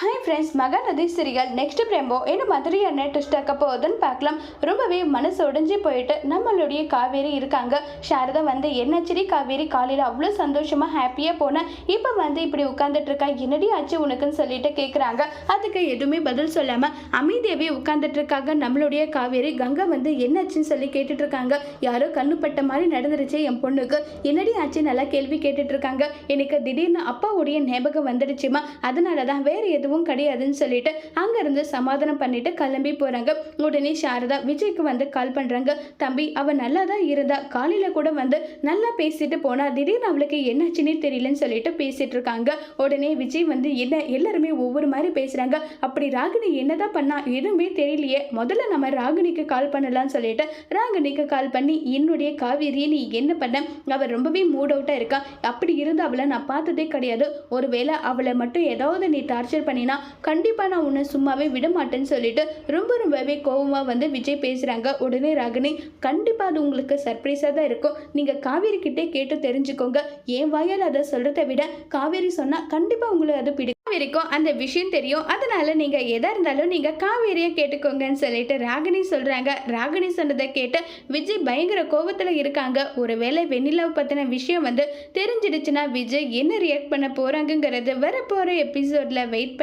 Hi friends Mahanadhi serial next promo என்ன மாதிரியான test ஆக்க போகுதுன்னு பார்க்கலாம். ரொம்பவே மனசு உடைஞ்சு போயிட்டு நம்மளுடைய காவேரி இருக்காங்க. சாரதா வந்து என்னாச்சரி காவேரி காலையில் அவ்வளோ சந்தோஷமாக ஹாப்பியாக போனேன் இப்போ வந்து இப்படி உட்காந்துட்டு இருக்கா? என்னடி ஆச்சு உனக்குன்னு சொல்லிட்டு கேட்குறாங்க அதுக்கு எதுவுமே பதில் சொல்லாமல் அமைதியாகவே உட்காந்துட்டு இருக்காங்க. நம்மளுடைய காவேரி கங்கா வந்து என்னாச்சுன்னு சொல்லி கேட்டுட்டு இருக்காங்க. யாரோ கண்ணுப்பட்ட மாதிரி நடந்துருச்சு என் பொண்ணுக்கு. என்னடி ஆச்சு? நல்லா கேள்வி கேட்டுட்டு இருக்காங்க. எனக்கு திடீர்னு அப்பாவுடைய ஞாபகம் வந்துடுச்சுமா? அதனால தான் வேறு எதுவும் கிடையாதுன்னு சொல்லிட்டு அங்கேருந்து சமாதானம் பண்ணிட்டு கிளம்பி போகிறாங்க உடனே சாரதா விஜய்க்கு வந்து கால் பண்ணுறாங்க தம்பி அவள் நல்லா தான் இருந்தா காலையில் கூட வந்து நல்லா பேசிட்டு போனா திடீர்னு அவளுக்கு என்னாச்சுன்னே தெரியலன்னு சொல்லிட்டு பேசிட்டு இருக்காங்க. உடனே விஜய் வந்து என்ன எல்லாருமே ஒவ்வொரு மாதிரி பேசுகிறாங்க அப்படி ராகினி என்னதான் பண்ணா எதுவுமே தெரியலையே. முதல்ல நம்ம ராகினிக்கு கால் பண்ணலாம்னு சொல்லிட்டு ராகினிக்கு கால் பண்ணி என்னுடைய காவேரியை நீ என்ன பண்ண? அவள் ரொம்பவே மூட் அவுட்டாக இருக்கா. அப்படி இருந்து அவளை நான் பார்த்ததே கிடையாது. ஒருவேளை அவளை மட்டும் ஏதாவது நீ டார்ச்சர் பண்ணினா கண்டிப்பாக நான் உன்னை சும்மாவே விட மாட்டேன்னு சொல்லிட்டு ரொம்ப ரொம்பவே கோவமாக வந்து விஜய் பேசுகிறாங்க உடனே ராகினி கண்டிப்பாக அது உங்களுக்கு சர்ப்ரைஸாக தான் இருக்கும். நீங்கள் காவேரி கிட்டே கேட்டு தெரிஞ்சுக்கோங்க. என் வாயால் அதை சொல்கிறத விட காவேரி சொன்னால் கண்டிப்பாக உங்களுக்கு அது பிடிக்கும் காவேரிக்கும் அந்த விஷயம் தெரியும். அதனால நீங்கள் எதாக இருந்தாலும் நீங்கள் காவேரியை கேட்டுக்கோங்கன்னு சொல்லிட்டு ராகினி சொல்கிறாங்க ராகினி சொன்னதை கேட்டு விஜய் பயங்கர கோபத்துல இருக்காங்க. ஒருவேளை வெண்ணிலாவை பற்றின விஷயம் வந்து தெரிஞ்சிடுச்சுன்னா விஜய் என்ன ரியாக்ட் பண்ண போகிறாங்கங்கிறது வரப்போற எபிசோட்ல வெயிட்